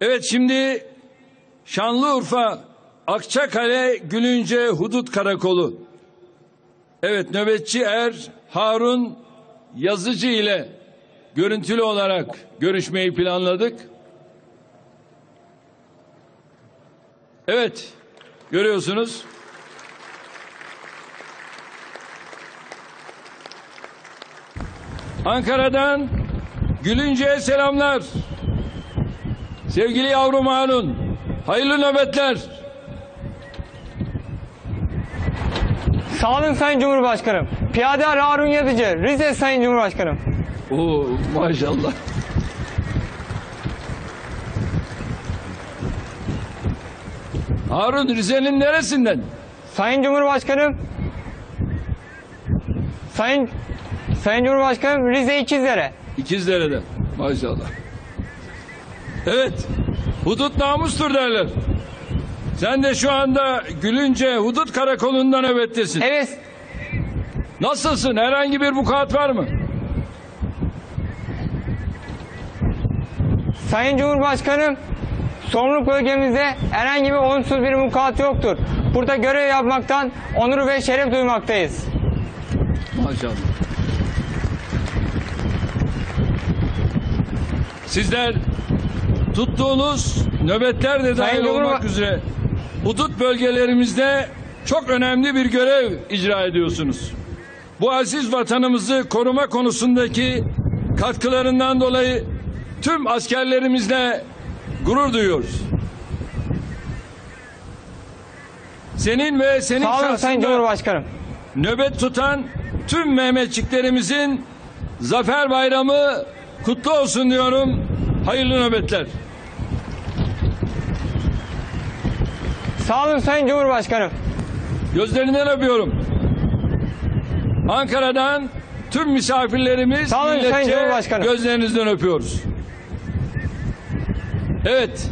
Evet şimdi Şanlıurfa Akçakale Gülünce Hudut Karakolu. Evet nöbetçi er Harun Yazıcı ile görüntülü olarak görüşmeyi planladık. Evet görüyorsunuz. Ankara'dan Gülünce'ye selamlar. Sevgili yavrum Harun, hayırlı nöbetler. Sağ olun Sayın Cumhurbaşkanım. Piyade Harun Yazıcı, Rize Sayın Cumhurbaşkanım. Oo maşallah. Harun Rize'nin neresinden? Sayın Cumhurbaşkanım. Sayın Sayın Cumhurbaşkanım Rize İkizlere. İkizdere'den. Maşallah. Evet. Hudut namustur derler. Sen de şu anda Gülünce Hudut Karakolu'ndan nöbettesin. Evet. Nasılsın? Herhangi bir vukuat var mı? Sayın Cumhurbaşkanım sorumluluk bölgemizde herhangi bir olumsuz bir mukat yoktur. Burada görev yapmaktan onur ve şeref duymaktayız. Maşallah. Sizler tuttuğunuz nöbetler de dahil Sayın olmak üzere hudut bölgelerimizde çok önemli bir görev icra ediyorsunuz. Bu aziz vatanımızı koruma konusundaki katkılarından dolayı tüm askerlerimizle gurur duyuyoruz. Senin ve senin Sağ olun Sayın şahsında Cumhurbaşkanım. nöbet tutan tüm Mehmetçiklerimizin Zafer Bayramı kutlu olsun diyorum. Hayırlı nöbetler. Sağ olun Sayın Cumhurbaşkanım. Gözlerinden öpüyorum. Ankara'dan tüm misafirlerimiz Sağ olun Sayın milletçe Cumhurbaşkanım. gözlerinizden öpüyoruz. Evet.